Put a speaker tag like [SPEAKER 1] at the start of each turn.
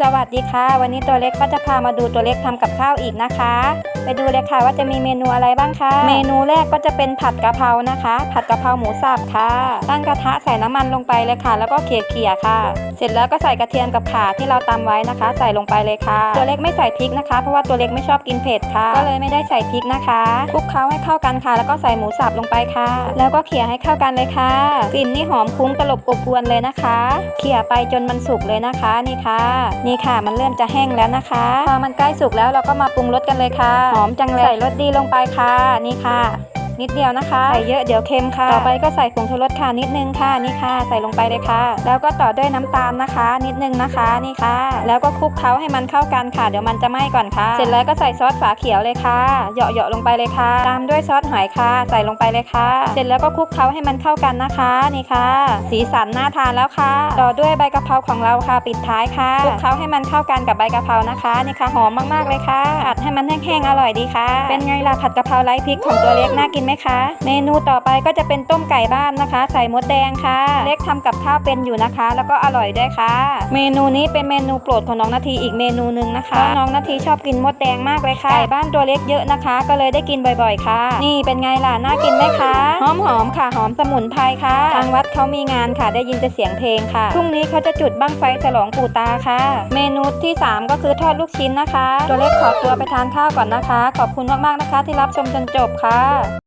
[SPEAKER 1] สวัสดีค่ะ วันนี้ตัวเล็กก็จะพามาดูตัวเล็กทำกับข้าวอีกนะคะ ไปดูเลยค่ะว่าจะมีเมนูอะไรบ้างคะเมนูแรกก็จะเป็นผัดกะเพรานะคะ ผัดกะเพราหมูสับค่ะ ตั้งกระทะใส่น้ำมันลงไปเลยค่ะ แล้วก็เขี่ยๆค่ะ เสร็จแล้วก็ใส่กระเทียมกับข่าที่เราตำไว้นะคะ ใส่ลงไปเลยค่ะ ตัวเล็กไม่ใส่พริกนะคะ เพราะว่าตัวเล็กไม่ชอบกินเผ็ดค่ะ ก็เลยไม่ได้ใส่พริกนะคะคลุกเคล้าให้เข้ากันค่ะ แล้วก็ใส่หมูสับลงไปค่ะ แล้วก็เขี่ยให้เข้ากันเลยค่ะกลิ่นนี่หอมคุ้งตลบอบอวนเลยนะคะ เขี่ยไปจนมันสุกเลยนะคะนี่ค่ะนี่ค่ะ มันเริ่มจะแห้งแล้วนะคะ พอมันใกล้สุกแล้วเราก็มาปรุงรสกันเลยค่ะ หอมจังเลย ใส่รสดีลงไปค่ะ นี่ค่ะ นิดเดียวนะคะ ใส่เยอะเดี๋ยวเค็มค่ะ ต่อไปก็ใส่ผงชูรสค่ะนิดนึงค่ะนี่ค่ะ ใส่ลงไปเลยค่ะ แล้วก็ต่อด้วยน้ำตาลนะคะ นิดนึงนะคะนี่ค่ะ แล้วก็คลุกเคล้าให้มันเข้ากันค่ะ เดี๋ยวมันจะไหม้ก่อนค่ะ เสร็จแล้วก็ใส่ซอสฝาเขียวเลยค่ะเหยาะๆลงไปเลยค่ะ ตามด้วยซอสหอยค่ะ ใส่ลงไปเลยค่ะ เสร็จแล้วก็คลุกเคล้าให้มันเข้ากันนะคะนี่ค่ะ สีสันน่าทานแล้วค่ะ ต่อด้วยใบกะเพราของเราค่ะ ปิดท้ายค่ะคลุกเคล้าให้มันเข้ากันกับใบกะเพรานะคะนี่ค่ะหอมมากๆเลยค่ะผัดให้มันแห้งๆอร่อยดีค่ะ เป็นไงล่ะผัดกะเพราไร้พริกของตัวเล็กน่ากินไหมคะ เมนูต่อไปก็จะเป็นต้มไก่บ้านนะคะ ใส่มดแดงค่ะ เล็กทำกับข้าวเป็นอยู่นะคะ แล้วก็อร่อยด้วยค่ะ เมนูนี้เป็นเมนูโปรดของน้องนาทีอีกเมนูหนึ่งนะคะน้องนาทีชอบกินมดแดงมากเลยค่ะไก่บ้านตัวเล็กเยอะนะคะ ก็เลยได้กินบ่อยๆ ค่ะ นี่เป็นไงล่ะน่ากินไหมคะหอมๆค่ะหอมสมุนไพรค่ะทางวัดเขามีงานค่ะได้ยินแต่เสียงเพลงค่ะพรุ่งนี้เขาจะจุดบั้งไฟฉลองปู่ตาค่ะ เมนูที่ 3 ก็คือทอดลูกชิ้นนะคะ ตัวเล็กขอตัวไปทานข้าวก่อนนะคะ ขอบคุณมากๆนะคะที่รับชมจนจบค่ะ